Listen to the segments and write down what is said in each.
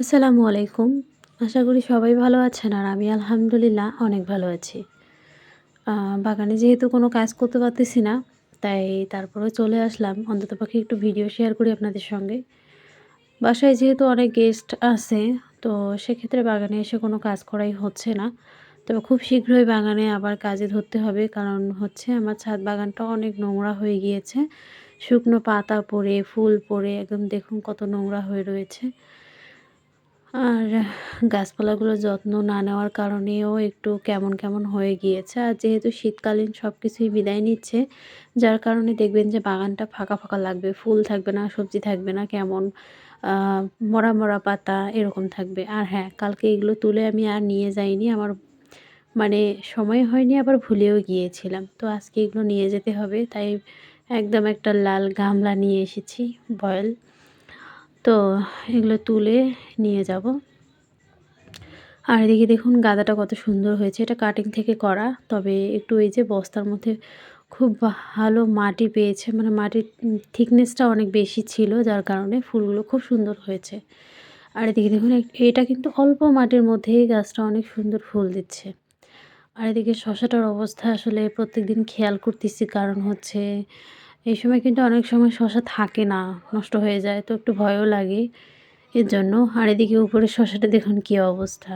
আসসালামু আলাইকুম। আশা করি সবাই ভালো আছেন আর আমি আলহামদুলিল্লাহ অনেক ভালো আছি। বাগানে যেহেতু কোনো কাজ করতে পারতেছি না, তাই তারপরে চলে আসলাম। অন্তত অন্ততপক্ষে একটু ভিডিও শেয়ার করি আপনাদের সঙ্গে। বাসায় যেহেতু অনেক গেস্ট আছে, তো সেক্ষেত্রে বাগানে এসে কোনো কাজ করাই হচ্ছে না। তবে খুব শীঘ্রই বাগানে আবার কাজে ধরতে হবে, কারণ হচ্ছে আমার ছাদ বাগানটা অনেক নোংরা হয়ে গিয়েছে। শুকনো পাতা পড়ে, ফুল পড়ে, একদম দেখুন কত নোংরা হয়ে রয়েছে। আর গাছপালাগুলোর যত্ন না নেওয়ার কারণেও একটু কেমন কেমন হয়ে গিয়েছে। আর যেহেতু শীতকালীন সব কিছুই বিদায় নিচ্ছে, যার কারণে দেখবেন যে বাগানটা ফাঁকা ফাঁকা লাগবে, ফুল থাকবে না, সবজি থাকবে না, কেমন মরা মরা পাতা এরকম থাকবে। আর হ্যাঁ কালকে এগুলো তুলে আমি আর নিয়ে যাইনি, আমার মানে সময় হয়নি, আবার ভুলেও গিয়েছিলাম। তো আজকে এগুলো নিয়ে যেতে হবে, তাই একদম একটা লাল গামলা নিয়ে এসেছি, বয়েল। তো এগুলো তুলে নিয়ে যাব। আর এদিকে দেখুন গাদাটা কত সুন্দর হয়েছে। এটা কাটিং থেকে করা, তবে একটু এই যে বস্তার মধ্যে খুব ভালো মাটি পেয়েছে। মানে মাটির থিকনেসটা অনেক বেশি ছিল, যার কারণে ফুলগুলো খুব সুন্দর হয়েছে। আর এদিকে দেখুন, এটা কিন্তু অল্প মাটির মধ্যেই গাছটা অনেক সুন্দর ফুল দিচ্ছে। আর এদিকে শশাটার অবস্থা আসলে প্রত্যেক দিন খেয়াল করতেছি, কারণ হচ্ছে এই সময় কিন্তু অনেক সময় শশা থাকে না, নষ্ট হয়ে যায়, তো একটু ভয়ও লাগে এর জন্য। আর এদিকে উপরে শশাটা দেখুন কী অবস্থা।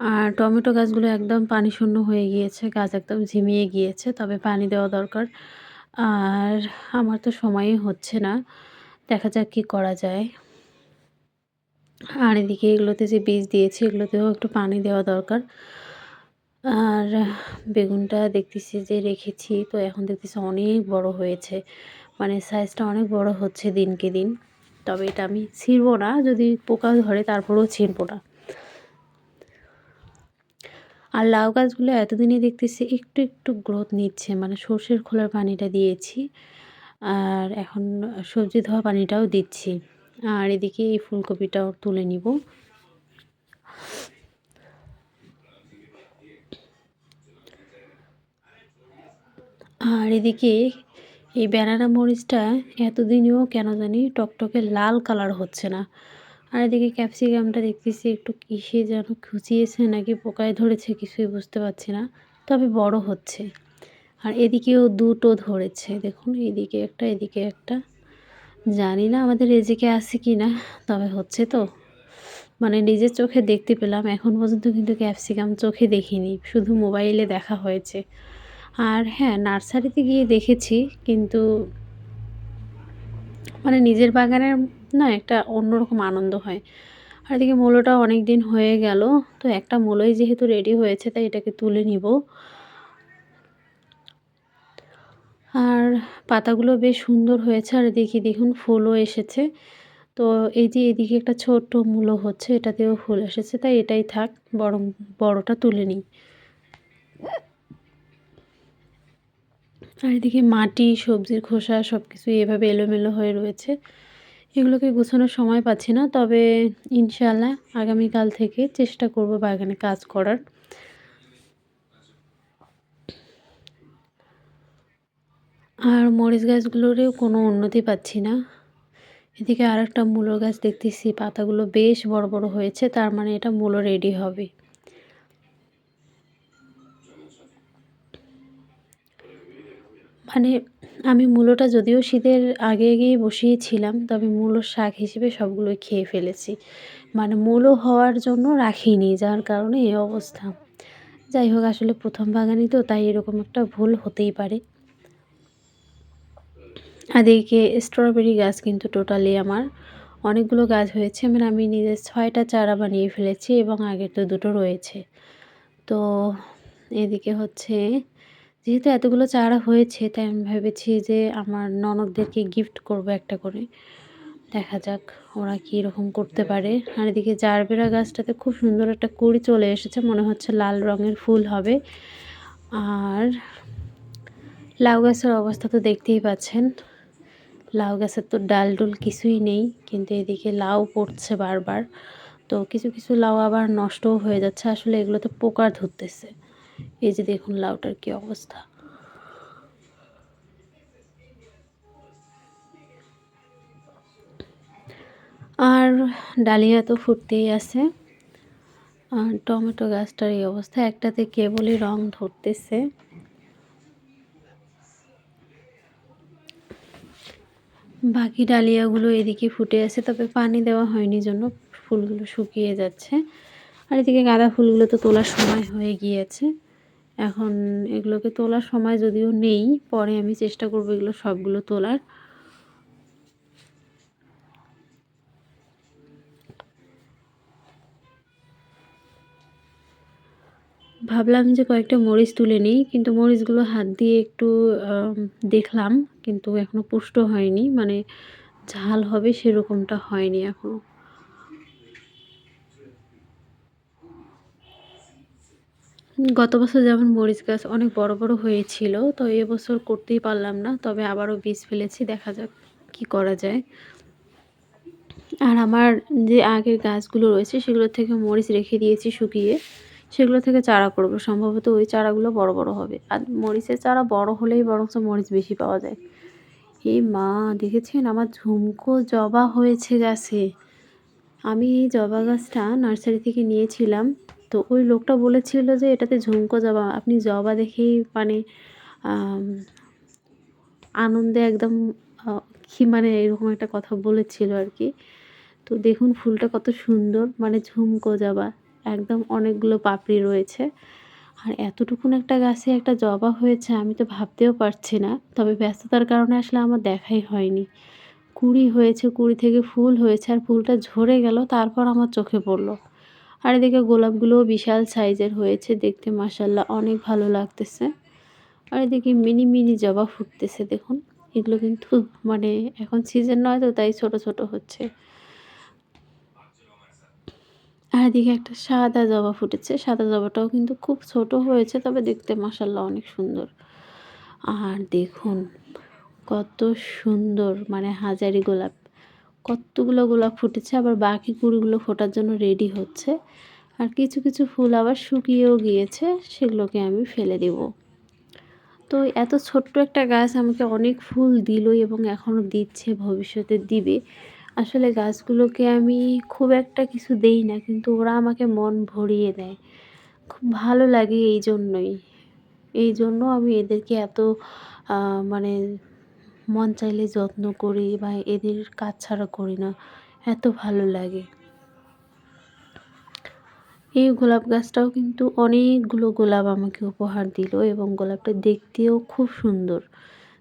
আর টমেটো গাছগুলো একদম পানি শূন্য হয়ে গিয়েছে, গাছ একদম ঝিমিয়ে গিয়েছে, তবে পানি দেওয়া দরকার। আর আমার তো সময়ই হচ্ছে না, দেখা যাক কী করা যায়। আর এদিকে এগুলোতে যে বীজ দিয়েছি, এগুলোতেও একটু পানি দেওয়া দরকার। আর বেগুনটা দেখতেছি যে রেখেছি, তো এখন দেখতেছি অনেক বড় হয়েছে। মানে সাইজটা অনেক বড় হচ্ছে দিনকে দিন। তবে এটা আমি ছিঁড়বো না, যদি পোকা ধরে তারপরেও ছিঁড়বো না। আর লাউ গাছগুলো এতদিনই দেখতেছি একটু একটু গ্রোথ নিচ্ছে মানে সর্ষের খোলার পানিটা দিয়েছি। আর এখন সবজি ধোয়া পানিটাও দিচ্ছি। আর এদিকে এই ফুলকপিটাও তুলে নিব। আর এদিকে এই ব্যানানা মরিচটা এতদিনেও কেন জানি টকটকে লাল কালার হচ্ছে না। আর এদিকে ক্যাপসিকামটা দেখতেছি একটু কিসে যেন খুঁচিয়েছে নাকি পোকায় ধরেছে, কিছুই বুঝতে পারছি না, তবে বড় হচ্ছে। আর এদিকেও দুটো ধরেছে, দেখুন এদিকে একটা এদিকে একটা। জানি না আমাদের এদিকে আছে কি না, তবে হচ্ছে তো। মানে নিজের চোখে দেখতে পেলাম, এখন পর্যন্ত কিন্তু ক্যাপসিকাম চোখে দেখিনি, শুধু মোবাইলে দেখা হয়েছে। আর হ্যাঁ নার্সারিতে গিয়ে দেখেছি, কিন্তু মানে নিজের বাগানের না একটা অন্যরকম আনন্দ হয়। আর এদিকে মূলোটা অনেক দিন হয়ে গেল, তো একটা মূলোই যেহেতু রেডি হয়েছে, তাই এটাকে তুলে নিব। আর পাতাগুলো বেশ সুন্দর হয়েছে, আর এদিকে দেখুন, ফুলও এসেছে। তো এই যে এদিকে একটা ছোট্ট মূলো হচ্ছে, এটাতেও ফুল এসেছে, তাই এটাই থাক বড় বড়টা তুলে নিই। আর এদিকে মাটি, সবজির খোসা সব কিছুই এভাবে এলোমেলো হয়ে রয়েছে। এগুলোকে গোছানোর সময় পাচ্ছি না, তবে ইনশাল্লাহ আগামীকাল থেকে চেষ্টা করব বাগানে কাজ করার। আর মরিচ গাছগুলোরও কোনো উন্নতি পাচ্ছি না। এদিকে আর একটা মূলো গাছ দেখতেছি, পাতাগুলো বেশ বড় বড় হয়েছে, তার মানে এটা মূলো রেডি হবে। মানে আমি মূলোটা যদিও শীতের আগে আগেই বসিয়েছিলাম, তবে মূলো শাক হিসেবে সবগুলো খেয়ে ফেলেছি। মানে মূলো হওয়ার জন্য রাখিনি, যার কারণে এই অবস্থা। যাই হোক, আসলে প্রথম বাগানই তো, তাই এরকম একটা ভুল হতেই পারে। আর এদিকে স্ট্রবেরি গাছ কিন্তু টোটালি আমার। অনেকগুলো গাছ হয়েছে মানে আমি নিজের ছয়টা চারা বানিয়ে ফেলেছি এবং আগের তো দুটো রয়েছে। তো এদিকে হচ্ছে যেহেতু এতগুলো চারা হয়েছে, তাই আমি ভেবেছি যে আমার ননদদেরকে গিফট করব একটা করে। দেখা যাক ওরা কী রকম করতে পারে। আর এদিকে জারবেরা গাছটাতে খুব সুন্দর একটা কুড়ি চলে এসেছে, মনে হচ্ছে লাল রঙের ফুল হবে। আর লাউ গাছের অবস্থা তো দেখতেই পাচ্ছেন। লাউ গাছের তো ডাল ডুল কিছুই নেই, কিন্তু এদিকে লাউ পড়ছে বারবার। তো কিছু কিছু লাউ আবার নষ্টও হয়ে যাচ্ছে। আসলে এগুলোতে পোকা ধরতেছে। এই যে দেখুন লাউটার কি অবস্থা। আর ডালিয়া তো ফুটতেই আছে। আর টমেটো গাছটার এই অবস্থা, একটাতে কেবলই রং ধরতেছে। বাকি ডালিয়াগুলো এদিকে ফুটে আছে, তবে পানি দেওয়া হয়নি জন্য ফুলগুলো শুকিয়ে যাচ্ছে। আর এদিকে গাঁদা ফুলগুলো তো তোলার সময় হয়ে গিয়েছে। এখন এগুলোকে তোলার সময় যদিও নেই, পরে আমি চেষ্টা করব এগুলো সবগুলো তোলার। ভাবলাম যে কয়েকটা মরিচ তুলে নিই, কিন্তু মরিচগুলো হাত দিয়ে একটু দেখলাম, কিন্তু এখনও পুষ্ট হয়নি মানে ঝাল হবে সেরকমটা হয়নি এখনও গত বছর যেমন মরিচ গাছ অনেক বড় বড় হয়েছিল, তো এবছর করতেই পারলাম না, তবে আবারও বীজ ফেলেছি, দেখা যাক কি করা যায়। আর আমার যে আগের গাছগুলো রয়েছে, সেগুলো থেকে মরিচ রেখে দিয়েছি শুকিয়ে, সেগুলো থেকে চারা করব, সম্ভবত ওই চারাগুলো বড় বড় হবে। আর মরিচের চারা বড় হলেই বরঞ্চ মরিচ বেশি পাওয়া যায়। এই মা, দেখেছেন আমার ঝুমকো জবা হয়েছে গাছে। আমি এই জবা গাছটা নার্সারি থেকে নিয়েছিলাম তো ওই লোকটা বলেছিল যে এটাতে ঝুমকো জবা আপনি জবা দেখেই মানে আনন্দে একদম কি মানে এরকম একটা কথা বলেছিল আর কি। তো দেখুন ফুলটা কত সুন্দর মানে ঝুমকো জবা একদম অনেকগুলো পাপড়ি রয়েছে। আর এতটুকুন একটা গাছে একটা জবা হয়েছে, আমি তো ভাবতেও পারছি না। তবে ব্যস্ততার কারণে আসলে আমার দেখাই হয়নি। কুড়ি হয়েছে, কুড়ি থেকে ফুল হয়েছে, আর ফুলটা ঝরে গেল, তারপর আমার চোখে পড়ল। আর এদিকে গোলাপগুলোও বিশাল সাইজের হয়েছে, দেখতে মাসাল্লাহ অনেক ভালো লাগতেছে। আর এদিকে মিনি মিনি জবা ফুটতেছে, দেখুন। এগুলো কিন্তু মানে এখন সিজন নয় তো, তাই ছোট ছোট হচ্ছে। আর এদিকে একটা সাদা জবা ফুটেছে। সাদা জবাটাও কিন্তু খুব ছোট হয়েছে, তবে দেখতে মাসাল্লাহ অনেক সুন্দর। আর দেখুন, কত সুন্দর মানে হাজারি গোলাপ। কতগুলো গোলাপ ফুটেছে, আবার বাকি কুড়িগুলো ফোটার জন্য রেডি হচ্ছে। আর কিছু কিছু ফুল আবার শুকিয়েও গিয়েছে, সেগুলোকে আমি ফেলে দেব। তো এত ছোট্ট একটা গাছ আমাকে অনেক ফুল দিল এবং এখনও দিচ্ছে, ভবিষ্যতে দিবে। আসলে গাছগুলোকে আমি খুব একটা কিছু দেই না, কিন্তু ওরা আমাকে মন ভরিয়ে দেয়। খুব ভালো লাগে এই জন্যই। এই জন্য আমি এদেরকে এত মানে মন চাইলে যত্ন করি বা এদের কাজ ছাড়া করি না। এত ভালো লাগে। এই গোলাপ গাছটাও কিন্তু অনেকগুলো গোলাপ আমাকে উপহার দিল এবং গোলাপটা দেখতেও খুব সুন্দর।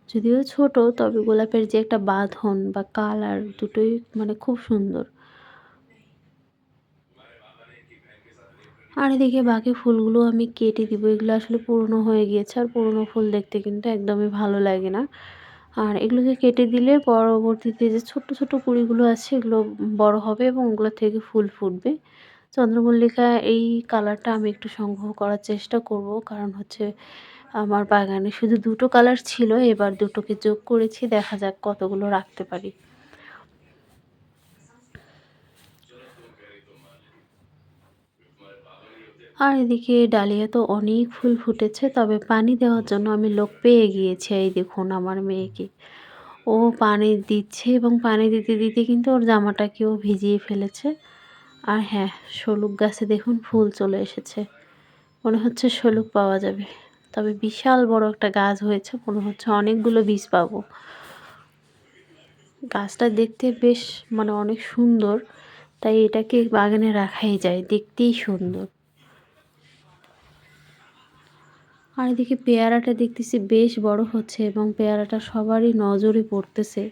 যদিও ছোট, তবে গোলাপের যে একটা বাঁধন বা কালার দুটোই মানে খুব সুন্দর। আর এদিকে বাকি ফুলগুলো আমি কেটে দিব। এগুলো আসলে পুরনো হয়ে গিয়েছে, আর পুরনো ফুল দেখতে কিন্তু একদমই ভালো লাগে না। আর এগুলোকে কেটে দিলে পরবর্তীতে যে ছোট ছোট কুড়িগুলো আছে, এগুলো বড় হবে এবং ওগুলো থেকে ফুল ফুটবে। চন্দ্রমল্লিকা, এই কালারটা আমি একটু সংগ্রহ করার চেষ্টা করব। কারণ হচ্ছে আমার বাগানে শুধু দুটো কালার ছিল, এবার দুটোকে যোগ করেছি। দেখা যাক কতগুলো রাখতে পারি। আর এদিকে ডালিয়া তো অনেক ফুল ফুটেছে, তবে পানি দেওয়ার জন্য আমি লোক পেয়ে গিয়েছি। এই দেখুন আমার মেয়েকে। ও পানি দিচ্ছে এবং পানি দিতে দিতে কিন্তু ওর জামাটাকেও ভিজিয়ে ফেলেছে। আর হ্যাঁ শলুক গাছে দেখুন ফুল চলে এসেছে। মনে হচ্ছে শলুক পাওয়া যাবে। তবে বিশাল বড় একটা গাছ হয়েছে, মনে হচ্ছে অনেকগুলো বীজ পাবো। গাছটা দেখতে বেশ মানে অনেক সুন্দর, তাই এটাকে বাগানে রাখাই যায়, দেখতেই সুন্দর। আর এদিকে পেয়ারাটা দেখতেছি বেশ বড় হচ্ছে এবং পেয়ারাটা সবারই নজরে পড়তেছে।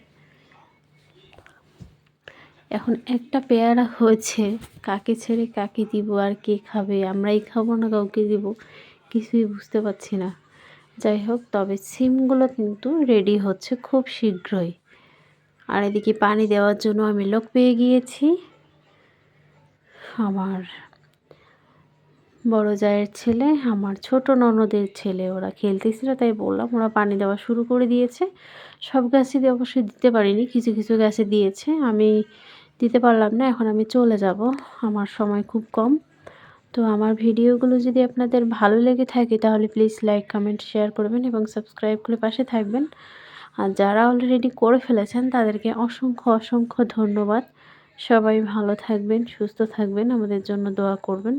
এখন একটা পেয়ারা হয়েছে, কাকে ছেড়ে কাকে দিব আর কে খাবে, আমরাই খাব না কাউকে দিব, কিছুই বুঝতে পারছি না। যাই হোক, তবে সিমগুলো কিন্তু রেডি হচ্ছে খুব শীঘ্রই। আর এদিকে পানি দেওয়ার জন্য আমি লোক পেয়ে গিয়েছি। আমার বড় জায়ের ছেলে, আমার ছোট ননদের ছেলে, ওরা খেলতেছিল তাই বললাম, ওরা পানি দেওয়া শুরু করে দিয়েছে। সব গাছে দিয়ে অবশ্যই দিতে পারিনি, কিছু কিছু গাছে দিয়েছে, আমি দিতে পারলাম না, এখন আমি চলে যাব, আমার সময় খুব কম। তো আমার ভিডিওগুলো যদি আপনাদের ভালো লেগে থাকে, তাহলে প্লিজ লাইক, কমেন্ট, শেয়ার করবেন এবং সাবস্ক্রাইব করে পাশে থাকবেন। আর যারা অলরেডি করে ফেলেছেন, তাদেরকে অসংখ্য অসংখ্য ধন্যবাদ। সবাই ভালো থাকবেন, সুস্থ থাকবেন, আমাদের জন্য দোয়া করবেন।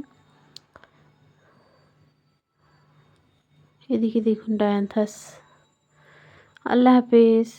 এদিকে দেখুন ডায়ান্থাস। আল্লাহ হাফিজ।